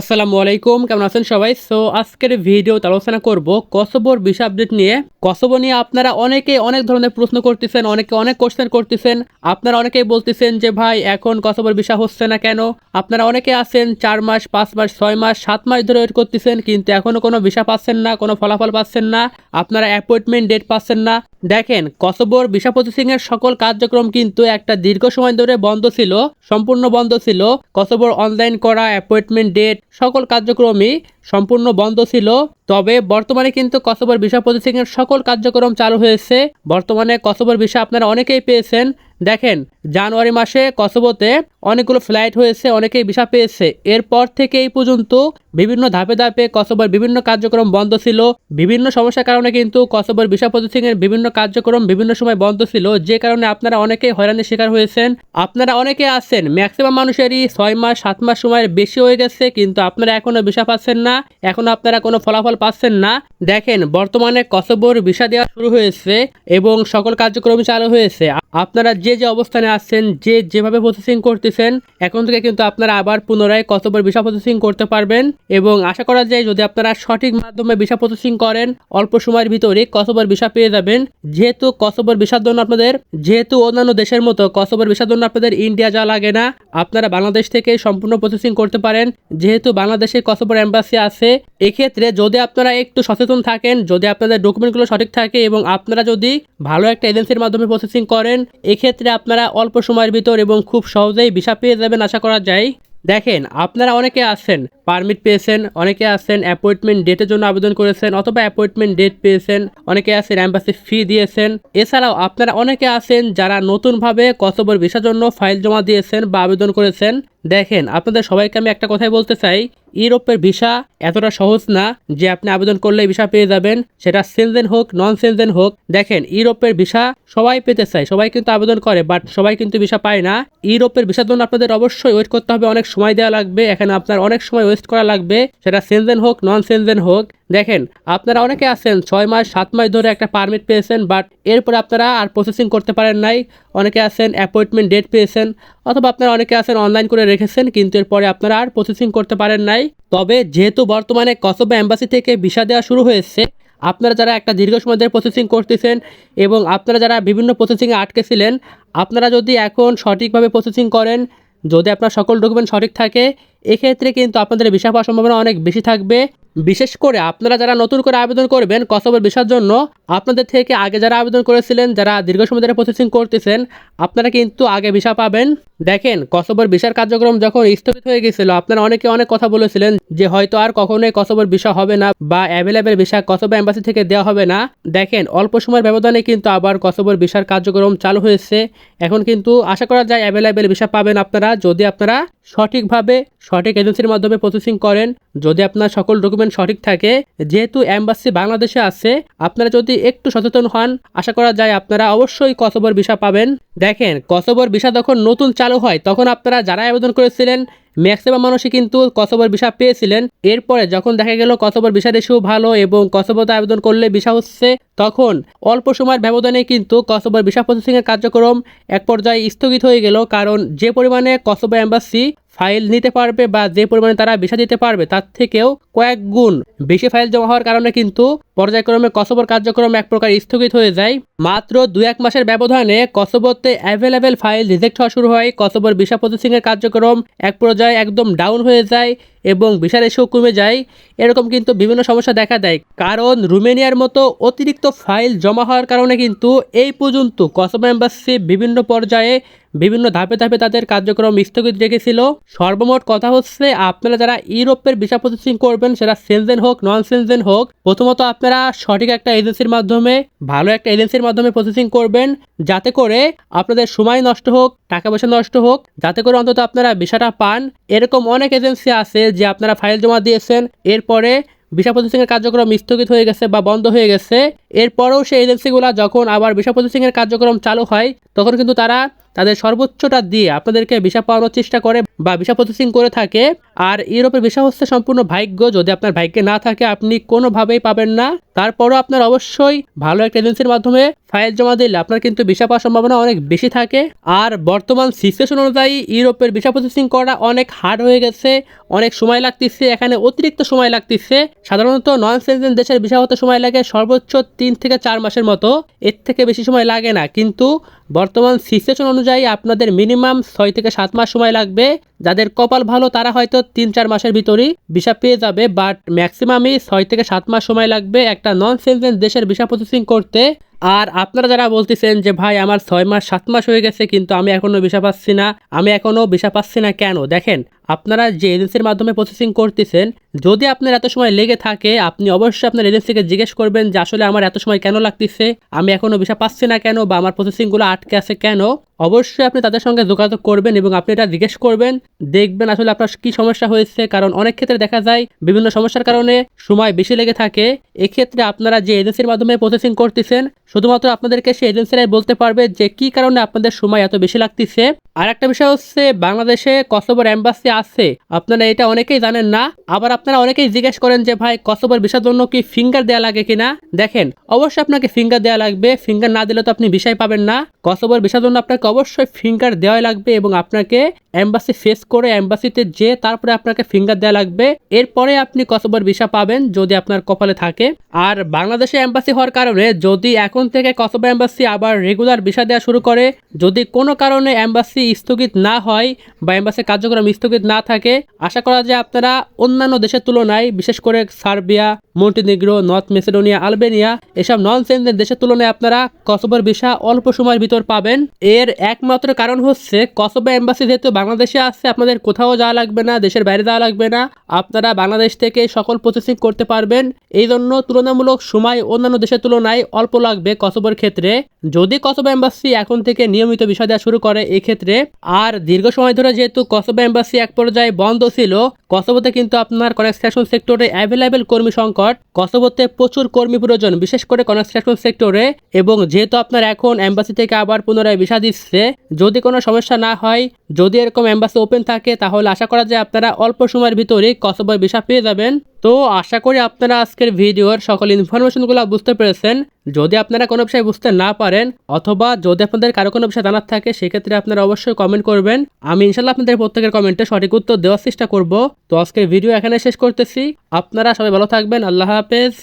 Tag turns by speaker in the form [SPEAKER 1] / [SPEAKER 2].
[SPEAKER 1] আসসালামু আলাইকুম কেমন আছেন সবাই? সো আজকের ভিডিওতে আলোচনা করব কসবোর ভিসা আপডেট নিয়ে। কসবো নিয়ে আপনারা অনেকে অনেক ধরনের প্রশ্ন করতেছেন, অনেকে অনেক কোশ্চেন করতেছেন। আপনারা অনেকেই বলতেছেন যে, ভাই, এখন কসবোর ভিসা হচ্ছে না কেন? আপনারা অনেকে আছেন, চার মাস, পাঁচ মাস, ছয় মাস, সাত মাস ধরে ওয়েট করতেছেন, কিন্তু এখনও কোনো ভিসা পাচ্ছেন না, কোনো ফলাফল পাচ্ছেন না, আপনারা অ্যাপয়েন্টমেন্ট ডেট পাচ্ছেন না। দেখেন কসবোর ভিসা প্রসেসিং এর সকল কার্যক্রম কিন্তু একটা দীর্ঘ সময় ধরে বন্ধ ছিল, সম্পূর্ণ বন্ধ ছিল। কসবোর অনলাইন করা অ্যাপয়েন্টমেন্ট ডেট সকল কার্যক্রমই সম্পূর্ণ বন্ধ ছিল। তবে বর্তমানে কিন্তু কসবর ভিসা প্রসেসিং এর সকল কার্যক্রম চালু হয়েছে। বর্তমানে কসবর ভিসা আপনারা অনেকেই পেয়েছেন। দেখেন, জানুয়ারি মাসে কসবোতে অনেকগুলো ফ্লাইট হয়েছে, অনেকেই ভিসা পেয়েছে। এরপর থেকে এই পর্যন্ত বিভিন্ন ধাপে ধাপে কসবোর বিভিন্ন কার্যক্রম বন্ধ ছিল। বিভিন্ন সমস্যার কারণে কিন্তু কসবোর ভিসা এর বিভিন্ন কার্যক্রম বিভিন্ন সময় বন্ধ ছিল। যে কারণে আপনারা অনেকেই হয়রানির শিকার হয়েছেন। আপনারা অনেকে আছেন, ম্যাক্সিমাম মানুষেরই ছয় মাস, সাত মাস সময়ের বেশি হয়ে গেছে, কিন্তু আপনারা এখনও ভিসা পাচ্ছেন না। এখনও আপনারা কোনো ফলাফল পাচ্ছেন না। দেখেন, বর্তমানে কসবোর ভিসা দেওয়া শুরু হয়েছে এবং সকল কার্যক্রম চালু হয়েছে। আপনারা যে যে যে অবস্থানে আসছেন যে যেভাবে প্রসেসিং করতেছেন, এখন থেকে কিন্তু আপনারা আবার পুনরায় কসবোর ভিসা প্রসেসিং করতে পারবেন এবং আশা করা যায় যদি আপনারা সঠিক মাধ্যমে ভিসা প্রসেসিং করেন, অল্প সময়ের ভিতরে কসবোর ভিসা পেয়ে যাবেন। যেহেতু কসবোর ভিসার জন্য আপনাদের, যেহেতু অন্যান্য দেশের মতো কসবোর ভিসার জন্য আপনাদের ইন্ডিয়া যা লাগে না, আপনারা বাংলাদেশ থেকে সম্পূর্ণ প্রসেসিং করতে পারেন। যেহেতু বাংলাদেশে কসবোর এম্বাসি আছে, এক্ষেত্রে যদি আপনারা একটু সচেতন থাকেন, যদি আপনাদের ডকুমেন্টগুলো সঠিক থাকে এবং আপনারা যদি ভালো একটা এজেন্সির মাধ্যমে প্রসেসিং করেন, এক্ষেত্রে আপনারা অল্প সময়ের ভিতর এবং খুব সহজেই ভিসা পেয়ে যাবেন আশা করা যায়। দেখেন, আপনারা অনেকে আছেন, পারমিট পেয়েছেন, অনেকে আছেন অ্যাপয়েন্টমেন্ট ডেটের জন্য আবেদন করেছেন অথবা অ্যাপয়েন্টমেন্ট ডেট পেয়েছেন, অনেকে আছেন অ্যাম্বাসি ফি দিয়েছেন। এছাড়াও আপনারা অনেকে আছেন যারা নতুনভাবে কসবর ভিসার জন্য ফাইল জমা দিয়েছেন বা আবেদন করেছেন। দেখেন, আপনাদের সবাইকে আমি একটা কথাই বলতে চাই ইউরোপের ভিসা এতটা সহজ না যে আপনি আবেদন করলে ভিসা পেয়ে যাবেন। সেটা সেনজেন হোক নন সেনজেন হোক। দেখেন, ইউরোপের ভিসা সবাই পেতে চায়, সবাই কিন্তু আবেদন করে বাট সবাই কিন্তু ভিসা পায় না। ইউরোপের ভিসার জন্য আপনাদের অবশ্যই ওয়েট করতে হবে, অনেক সময় দেওয়া লাগবে। এখানে আপনার অনেক সময় ওয়েস্ট করা লাগবে। সেটা সেনজেন হোক নন সেনজেন হোক। দেখেন, আপনারা অনেকে আছেন, ছয় মাস, সাত মাস ধরে একটা পারমিট পেয়েছেন বাট এরপরে আপনারা আর প্রসেসিং করতে পারেন নাই। অনেকে আছেন অ্যাপয়েন্টমেন্ট ডেট পেয়েছেন, অথবা আপনারা অনেকে আছেন অনলাইন করে রেখেছেন, কিন্তু এরপরে আপনারা আর প্রসেসিং করতে পারেন নাই। তবে যেহেতু বর্তমানে কসবা অ্যাম্বাসি থেকে ভিসা দেওয়া শুরু হয়েছে, আপনারা যারা একটা দীর্ঘ সময় ধরে প্রসেসিং করতেছেন এবং আপনারা যারা বিভিন্ন প্রসেসিংয়ে আটকেছিলেন আপনারা যদি এখন সঠিকভাবে প্রসেসিং করেন, যদি আপনার সকল ডকুমেন্ট সঠিক থাকে, এক্ষেত্রে কিন্তু আপনাদের ভিসা পাওয়ার সম্ভাবনা অনেক বেশি থাকবে। বিশেষ করে আপনারা যারা নতুন করে আবেদন করবেন কসবের ভিসার জন্য আপনাদের থেকে আগে যারা আবেদন করেছিলেন, যারা দীর্ঘ সময় ধরে প্রসেসিং করতেছেন, আপনারা কিন্তু আগে ভিসা পাবেন। দেখেন কসবর ভিসার কার্যক্রম যখন স্থগিত হয়ে গেছিল, আপনারা অনেকে অনেক কথা বলেছিলেন যে হয়তো আর কখনোই কসবর ভিসা হবে না বা অ্যাভেলেবেল ভিসা কসব অ্যাম্বাসি থেকে দেওয়া হবে না। দেখেন, অল্প সময়ের ব্যবধানে কিন্তু আবার কসবর ভিসার কার্যক্রম চালু হয়েছে। এখন কিন্তু আশা করা যায় অ্যাভেলেবেল ভিসা পাবেন আপনারা। যদি আপনারা সঠিকভাবে সঠিক এজেন্সির মাধ্যমে প্রসেসিং করেন। যদি আপনার সকল ডকুমেন্ট সঠিক থাকে, যেহেতু অ্যাম্বাসি বাংলাদেশে আছে, আপনারা যদি একটু সচেতন হন, আশা করা যায় আপনারা অবশ্যই কসবর ভিসা পাবেন। দেখেন কসবর ভিসা যখন নতুন চালু হয়, তখন আপনারা যারা আবেদন করেছিলেন ম্যাক্সিমাম মানুষই কিন্তু কসবর ভিসা পেয়েছিলেন। এরপরে যখন দেখা গেল কসবর ভিসা রেশিও ভালো এবং কসবতে আবেদন করলে ভিসা হচ্ছে, তখন অল্প সময়ের ব্যবধানে কিন্তু কসবর ভিসা প্রসেসিংয়ের কার্যক্রম এক পর্যায়ে স্থগিত হয়ে গেল। কারণ যে পরিমাণে কসবা এম্বাসি ফাইল নিতে পারবে বা যে পরিমাণে তারা ভিসা দিতে পারবে, তার থেকেও কয়েক গুণ বেশি ফাইল জমা হওয়ার কারণে কিন্তু পর্যায়ক্রমে কসবর কার্যক্রম এক প্রকার স্থগিত হয়ে যায়। মাত্র দু এক মাসের ব্যবধানে কসবতে অ্যাভেলেবেল ফাইল রিজেক্ট হওয়া শুরু হয়। কসবর ভিসা প্রসেসিংয়ের কার্যক্রম এক পর্যায়ে একদম ডাউন হয়ে যায় এবং ভিসা রেশিও কমে যায়। এরকম কিন্তু বিভিন্ন সমস্যা দেখা দেয়। কারণ রুমেনিয়ার মতো অতিরিক্ত ফাইল জমা হওয়ার কারণে কিন্তু এই পর্যন্ত কসবা এম্বাসি বিভিন্ন পর্যায়ে বিভিন্ন ধাপে ধাপে তাদের কার্যক্রম স্থগিত রেখেছিল। সর্বমোট কথা হচ্ছে, আপনারা যারা ইউরোপের ভিসা প্রসেসিং করবেন, সেটা সেনজেন হোক নন সেনজেন হোক, প্রথমত আপনারা সঠিক একটা এজেন্সির মাধ্যমে, ভালো একটা এজেন্সির মাধ্যমে প্রসেসিং করবেন। যাতে করে আপনাদের সময় নষ্ট হোক, টাকা পয়সা নষ্ট হোক, যাতে করে অন্তত আপনারা ভিসাটা পান। এরকম অনেক এজেন্সি আছে যে আপনারা ফাইল জমা দিয়েছেন, এরপরে ভিসা প্রসেসিংয়ের কার্যক্রম স্থগিত হয়ে গেছে বা বন্ধ হয়ে গেছে। এরপরেও সেই এজেন্সিগুলো যখন আবার ভিসা প্রসেসিংয়ের কার্যক্রম চালু হয়, তখন কিন্তু তারা তাদের সর্বোচ্চটা দিয়ে আপনাদেরকে ভিসা পাওয়ানোর চেষ্টা করে বা ভিসা প্রসেসিং করে থাকে। আর ইউরোপের ভিসা হচ্ছে সম্পূর্ণ ভাগ্য। যদি আপনার ভাগ্যে না থাকে, আপনি কোনোভাবেই পাবেন না। তারপরও আপনার অবশ্যই ভালো একটা এজেন্সির মাধ্যমে ফাইল জমা দিলে আপনার কিন্তু ভিসা পাওয়ার সম্ভাবনা অনেক বেশি থাকে। আর বর্তমান সিচুয়েশন অনুযায়ী ইউরোপের ভিসা প্রসেসিং করা অনেক হার্ড হয়ে গেছে। অনেক সময় লাগতেছে, এখানে অতিরিক্ত সময় লাগতেছে। সাধারণত নন সেনজেন দেশের ভিসা হতে সময় লাগে সর্বোচ্চ তিন থেকে চার মাসের মতো। এর থেকে বেশি সময় লাগে না। কিন্তু বর্তমান সিচুয়েশন অনুযায়ী আপনাদের মিনিমাম ছয় থেকে সাত মাস সময় লাগবে। যাদের কপাল ভালো, তারা হয়তো তিন চার মাসের ভিতরেই ভিসা পেয়ে যাবে, বাট ম্যাক্সিমামই ছয় থেকে সাত মাস সময় লাগবে একটা নন সেনজেন দেশের ভিসা প্রসেসিং করতে। আর আপনারা যারা বলতেছেন যে, ভাই, আমার ছয় মাস, সাত মাস হয়ে গেছে, কিন্তু আমি এখনও ভিসা পাচ্ছি না, আমি এখনও ভিসা পাচ্ছি না কেন? দেখেন আপনারা যে এজেন্সির মাধ্যমে প্রসেসিং করতেছেন, যদি আপনার এত সময় লেগে থাকে, আপনি অবশ্যই আপনার এজেন্সিকে জিজ্ঞেস করবেন যে, আসলে আমার এত সময় কেন লাগতেছে? আমি এখনও ভিসা পাচ্ছি না কেন? বা আমার প্রসেসিংগুলো আটকে আছে কেন? অবশ্যই আপনি তাদের সঙ্গে যোগাযোগ করবেন এবং আপনি এটা জিজ্ঞেস করবেন। দেখবেন আসলে আপনার কি সমস্যা হয়েছে, কারণ অনেক ক্ষেত্রে দেখা যায় বিভিন্ন সমস্যার কারণে সময় বেশি লেগে থাকে। এক্ষেত্রে আপনারা যে এজেন্সির মাধ্যমে প্রসেসিং করতেছেন, শুধুমাত্র আপনাদেরকে সেই এজেন্সিরাই বলতে পারবে যে, কি কারণে আপনাদের সময় এত বেশি লাগতেছে? আর একটা বিষয় হচ্ছে, বাংলাদেশে কসবর অ্যাম্বাসি আছে। আপনারা এটা অনেকেই জানেন না। আবার আপনারা অনেকেই জিজ্ঞেস করেন যে, ভাই, কসবের বিষার জন্য কি ফিঙ্গার দেওয়া লাগে কিনা? দেখেন, অবশ্যই আপনাকে ফিঙ্গার দেওয়া লাগবে। ফিঙ্গার না দিলে তো আপনি ভিসাই পাবেন না। কসবের বিষার জন্য আপনাকে অবশ্যই ফিঙ্গার দেওয়া লাগবে এবং আপনাকে অ্যাম্বাসি ফেস করে অ্যাম্বাসিতে যে তারপরে আপনাকে ফিঙ্গার দেওয়া লাগবে। এরপরে আপনি কসবর ভিসা পাবেন যদি আপনার কপালে থাকে। আর বাংলাদেশে অ্যাম্বাসি হওয়ার কারণে যদি এখন থেকে কসবর অ্যাম্বাসি আবার রেগুলার ভিসা দেওয়া শুরু করে, যদি কোনো কারণে অ্যাম্বাসি স্থগিত না হয় বা অ্যাম্বাসির কার্যক্রম স্থগিত না থাকে, আশা করা যায় আপনারা অন্যান্য দেশের তুলনায়, বিশেষ করে Serbia, Montenegro, North Macedonia, Albania, এসব নন সেনজেন দেশের তুলনায় আপনারা কসবর ভিসা অল্প সময়ের ভিতর পাবেন। এর একমাত্র কারণ হচ্ছে কসবো এম্বাসি যেহেতু বাংলাদেশে আসছে আপনাদের কোথাও যাওয়া লাগবে না, দেশের বাইরে যাওয়া লাগবে না, আপনারা বাংলাদেশ থেকে সকল প্রসেসিং করতে পারবেন। এই জন্য তুলনামূলক সময় অন্যান্য দেশের তুলনায় অল্প লাগবে কসবর ক্ষেত্রে। যদি কসবো এম্বাসি এখন থেকে নিয়মিত বিষয় দেওয়া শুরু করে এই ক্ষেত্রে আর দীর্ঘ সময় ধরে যেহেতু কসবো এম্বাসি এক পর্যায়ে বন্ধ ছিল, কসবোতে কিন্তু আপনার কনস্ট্রাকশন সেক্টরে অ্যাভেলেবেল কর্মী সংকট, কসবোতে প্রচুর কর্মী প্রয়োজন, বিশেষ করে কনস্ট্রাকশন সেক্টরে। এবং যেহেতু আপনার এখন এম্বাসি থেকে আবার পুনরায় ভিসা দিচ্ছে, যদি কোনো সমস্যা না হয়, যদি এরকম এম্বাসি ওপেন থাকে, তাহলে আশা করা যায় আপনারা অল্প সময়ের ভিতরেই কসবোয় ভিসা পেয়ে যাবেন। তো আশা করি আপনারা আজকের ভিডিওর সকল ইনফরমেশনগুলো বুঝতে পেরেছেন। যদি আপনারা কোনো বিষয়ে বুঝতে না পারেন, অথবা যদি আপনাদের কারও কোনো বিষয়ে জানার থাকে, সেক্ষেত্রে আপনারা অবশ্যই কমেন্ট করবেন। আমি ইনশাল্লাহ আপনাদের প্রত্যেকের কমেন্টে সঠিক উত্তর দেওয়ার চেষ্টা করব। তো আজকের ভিডিও এখানে শেষ করতেছি। আপনারা সবাই ভালো থাকবেন। আল্লাহ হাফেজ।